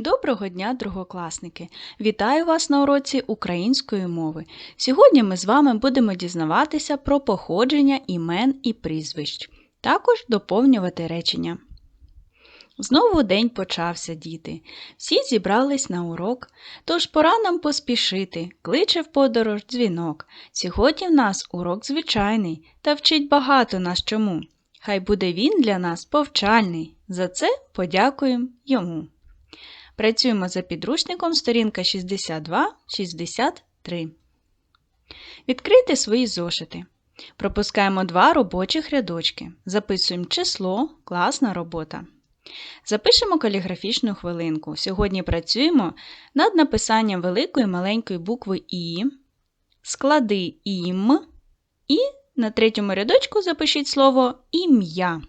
Доброго дня, другокласники! Вітаю вас на уроці української мови. Сьогодні ми з вами будемо дізнаватися про походження імен і прізвищ, також доповнювати речення. Знову день почався, діти. Всі зібрались на урок, тож пора нам поспішити, кличе в подорож дзвінок. Сьогодні в нас урок звичайний та вчить багато нас чому. Хай буде він для нас повчальний. За це подякуємо йому. Працюємо за підручником сторінка 62-63. Відкрийте свої зошити. Пропускаємо два робочих рядочки. Записуємо число, класна робота. Запишемо каліграфічну хвилинку. Сьогодні працюємо над написанням великої маленької букви І, склади ім і на третьому рядочку запишіть слово ім'я.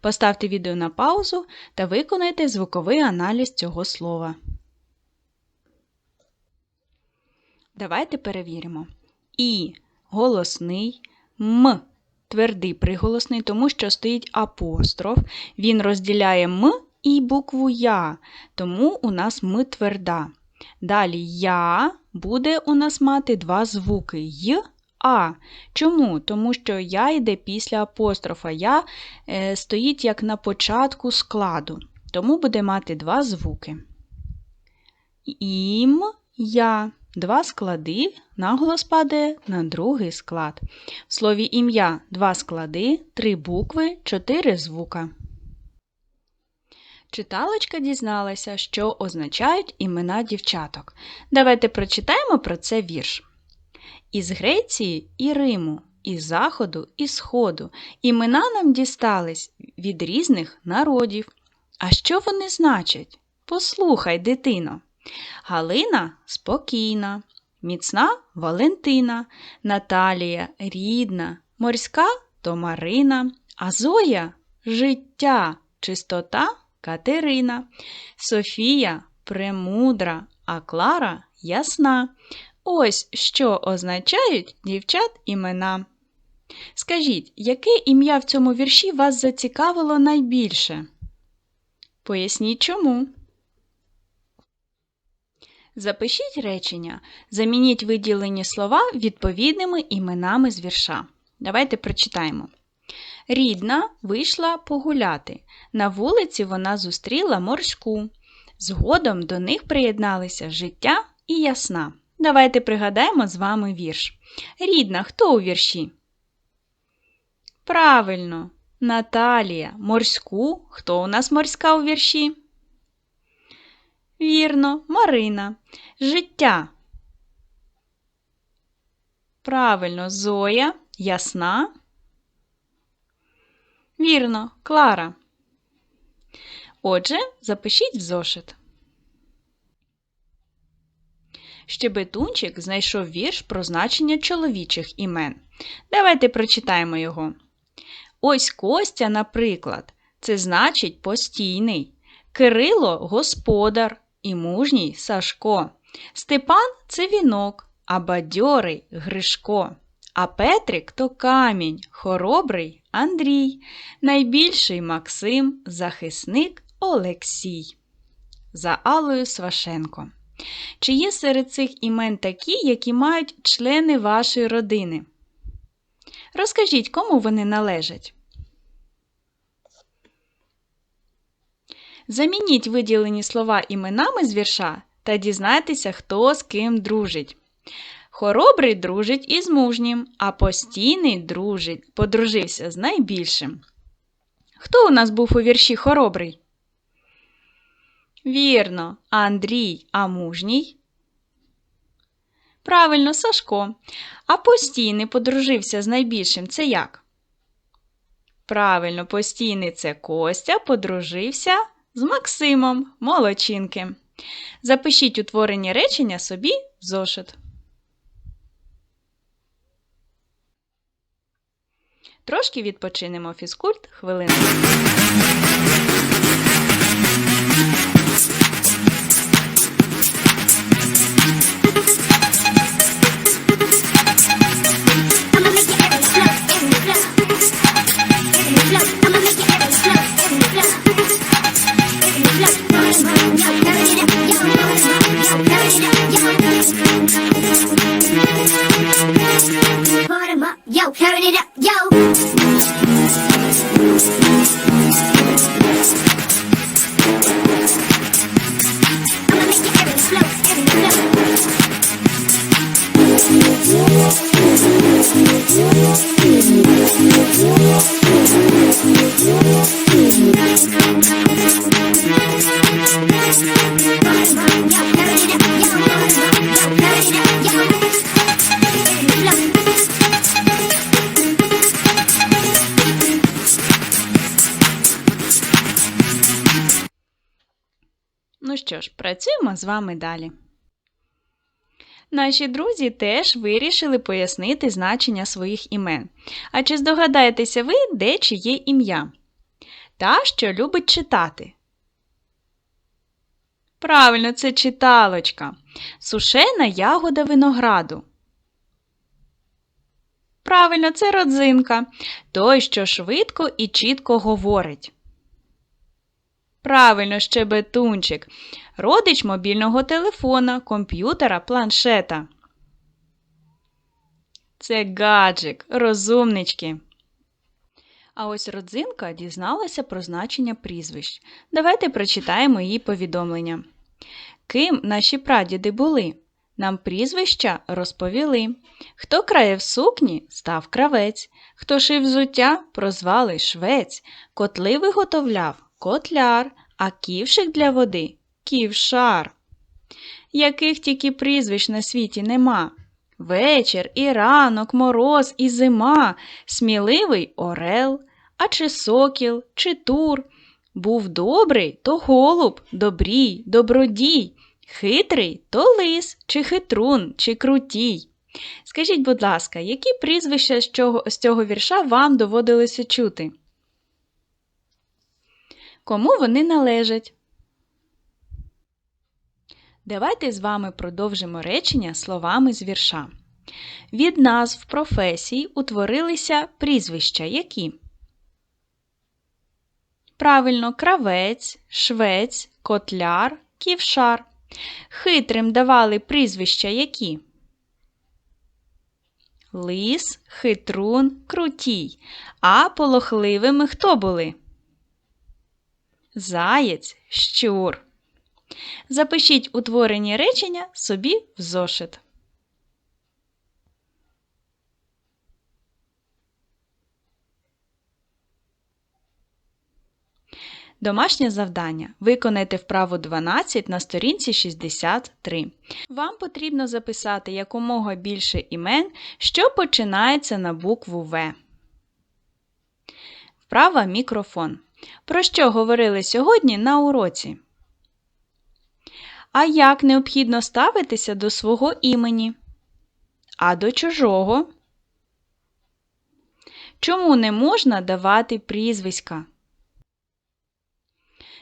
Поставте відео на паузу та виконайте звуковий аналіз цього слова. Давайте перевіримо. І голосний, М твердий приголосний, тому що стоїть апостроф. Він розділяє М і букву Я, тому у нас М тверда. Далі Я буде у нас мати два звуки Й а. Чому? Тому що я йде після апострофа. Я е, стоїть як на початку складу. Тому буде мати два звуки. Ім я. Два склади, наголос падає на другий склад. В слові ім'я два склади, три букви, чотири звука. Читалочка дізналася, що означають імена дівчаток. Давайте прочитаємо про це вірш. Із Греції і Риму, із Заходу і Сходу імена нам дістались від різних народів. А що вони значать? Послухай, дитино. Галина спокійна, міцна Валентина, Наталія рідна, морська то Марина, а Зоя життя, чистота Катерина, Софія премудра, а Клара ясна. Ось що означають дівчат імена. Скажіть, яке ім'я в цьому вірші вас зацікавило найбільше? Поясніть чому. Запишіть речення. Замініть виділені слова відповідними іменами з вірша. Давайте прочитаємо. Рідна вийшла погуляти. На вулиці вона зустріла морську. Згодом до них приєдналися життя і ясна. Давайте пригадаємо з вами вірш. Рідна, хто у вірші? Правильно, Наталія. Морську. Хто у нас морська у вірші? Вірно, Марина. Життя. Правильно, Зоя. Ясна. Вірно, Клара. Отже, запишіть в зошит. Щебетунчик знайшов вірш про значення чоловічих імен. Давайте прочитаємо його. Ось Костя, наприклад, це значить постійний. Кирило господар і мужній Сашко. Степан це вінок, а бадьорий Гришко. А Петрик то камінь, хоробрий Андрій, найбільший Максим, захисник Олексій. За Алою Свашенко. Чи є серед цих імен такі, які мають члени вашої родини? Розкажіть, кому вони належать. Замініть виділені слова іменами з вірша та дізнайтеся, хто з ким дружить. Хоробрий дружить із мужнім, а постійний дружить, подружився з найбільшим. Хто у нас був у вірші хоробрий? Вірно, Андрій, а мужній? Правильно, Сашко. А постійний подружився з найбільшим це як? Правильно, постійний це Костя подружився з Максимом, молодчинки. Запишіть утворені речення собі в зошит. Трошки відпочинемо фізкульт хвилину. Bottom up, yo, turn it up, yo. Що ж, працюємо з вами далі. Наші друзі теж вирішили пояснити значення своїх імен. А чи здогадаєтеся ви, де чиє ім'я? Та, що любить читати. Правильно, це читалочка. Сушена ягода винограду. Правильно, це родзинка. Той, що швидко і чітко говорить. Правильно, щебетунчик. Родич мобільного телефона, комп'ютера, планшета. Це гаджик, розумнички. А ось родзинка дізналася про значення прізвищ. Давайте прочитаємо її повідомлення. Ким наші прадіди були? Нам прізвища розповіли. Хто краєв сукні, став кравець. Хто шив взуття, прозвали швець. Котли виготовляв котляр, а ківшик для води ківшар. Яких тільки прізвищ на світі нема. Вечір і ранок, мороз і зима, сміливий орел, а чи сокіл, чи тур. Був добрий, то голуб, добрій, добродій, хитрий то лис, чи хитрун, чи крутій. Скажіть, будь ласка, які прізвища з цього, вірша вам доводилося чути? Кому вони належать? Давайте з вами продовжимо речення словами з вірша. Від назв професій утворилися прізвища які? Правильно, кравець, швець, котляр, ківшар. Хитрим давали прізвища які? Лис, хитрун, крутій. А полохливими хто були? Заєць, щур. Запишіть утворені речення собі в зошит. Домашнє завдання. Виконайте вправу 12 на сторінці 63. Вам потрібно записати якомога більше імен, що починається на букву В. Вправа мікрофон. Про що говорили сьогодні на уроці? А як необхідно ставитися до свого імені? А до чужого? Чому не можна давати прізвиська?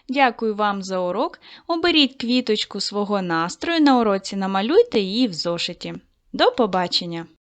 Дякую вам за урок. Оберіть квіточку свого настрою на уроці, намалюйте її в зошиті. До побачення!